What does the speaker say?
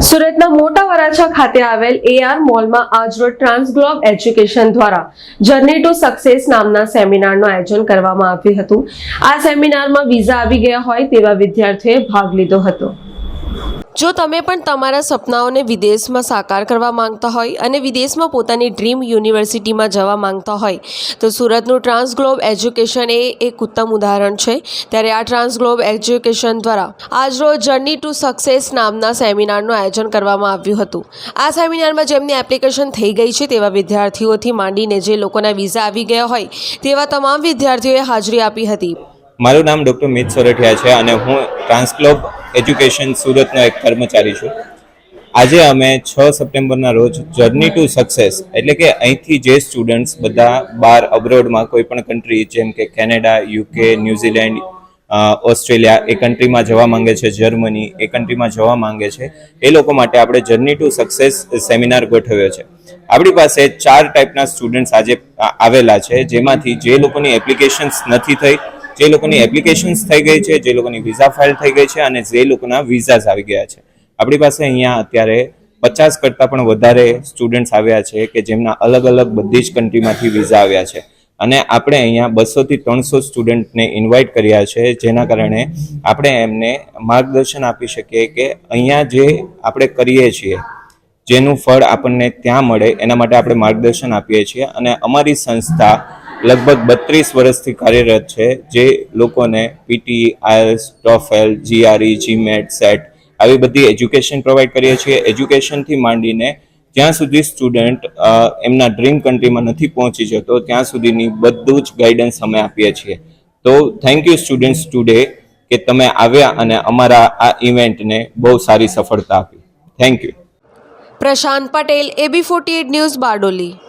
સુરતના મોટા વરાછા ખાતે આવેલ એઆર મોલમાં આજરોજ ટ્રાન્સગ્લોબ એજ્યુકેશન દ્વારા જર્ની ટુ સક્સેસ નામના સેમિનારનું આયોજન કરવામાં આવ્યું હતું. આ સેમિનારમાં વિઝા આવી ગયા હોય તેવા વિદ્યાર્થીઓએ ભાગ લીધો હતો. જો તમે પણ તમારા સપનાઓને વિદેશમાં સાકાર કરવા માંગતા હોય અને વિદેશમાં પોતાની ડ્રીમ યુનિવર્સિટીમાં જવા માંગતા હોય, તો સુરતનું ટ્રાન્સગ્લોબ એજ્યુકેશન એ એક ઉત્તમ ઉદાહરણ છે. ત્યારે આ ટ્રાન્સગ્લોબ એજ્યુકેશન દ્વારા આજરોજ જર્ની ટુ સક્સેસ નામના સેમિનારનું આયોજન કરવામાં આવ્યું હતું. આ સેમિનારમાં જેમની એપ્લિકેશન થઈ ગઈ છે તેવા વિદ્યાર્થીઓથી માંડીને જે લોકોના વિઝા આવી ગયા હોય, તેવા તમામ વિદ્યાર્થીઓએ હાજરી આપી હતી. મારું નામ ડૉક્ટર મિત સોરઠિયા છે અને હું ટ્રાન્સગ્લોબ એજ્યુકેશન સુરતનો એક કર્મચારી છું. આજે અમે છ સપ્ટેમ્બરના રોજ જર્ની ટુ સક્સેસ એટલે કે અહીંથી જે સ્ટુડન્ટ્સ બધા બાર અબ્રોડમાં કોઈ પણ કન્ટ્રી જેમ કે Canada UK New Zealand Australia એ કન્ટ્રીમાં જવા માંગે છે જર્મની એ કન્ટ્રીમાં જવા માંગે છે, એ લોકો માટે આપણે જર્ની ટુ સક્સેસ સેમિનાર ગોઠવ્યો છે. આપણી પાસે ચાર ટાઈપના સ્ટુડન્ટ્સ આજે આવેલા છે, જેમાંથી જે લોકોની એપ્લિકેશન્સ નથી થઈ જે લોકોની એપ્લિકેશન્સ થઈ ગઈ છે, જે લોકોની વિઝા ફાઇલ થઈ ગઈ છે અને જે લોકોના વિઝાઝ આવી ગયા છે. આપણી પાસે અહીંયા અત્યારે પચાસ કરતાં પણ વધારે સ્ટુડન્ટ્સ આવ્યા છે કે જેમના અલગ અલગ બધી જ કન્ટ્રીમાંથી વિઝા આવ્યા છે. અને આપણે અહીંયા બસોથી ત્રણસો સ્ટુડન્ટને ઇન્વાઇટ કર્યા છે, જેના કારણે આપણે એમને માર્ગદર્શન આપી શકીએ કે અહીંયા જે આપણે કરીએ છીએ, જેનું ફળ આપણને ત્યાં મળે, એના માટે આપણે માર્ગદર્શન આપીએ છીએ. અને અમારી સંસ્થા લગભગ બત્રીસ વર્ષથી કાર્યરત છે, જે લોકોને PT IELTS TOEFL GRE GMAT SAT આવી બધી એજ્યુકેશન પ્રોવાઈડ કરીએ છીએ. એજ્યુકેશનથી માંડીને જ્યાં સુધી સ્ટુડન્ટ એમના ડ્રીમ કન્ટ્રીમાં નથી પહોંચી જતો, ત્યાં સુધીની બધું જ ગાઈડન્સ અમે આપીએ છીએ. તો થેન્ક યુ સ્ટુડન્ટ્સ ટુડે કે તમે આવ્યા અને અમારા આ ઇવેન્ટને બહુ સારી સફળતા આપી. Thank you. Prashant Patel, AB forty news Bardoli.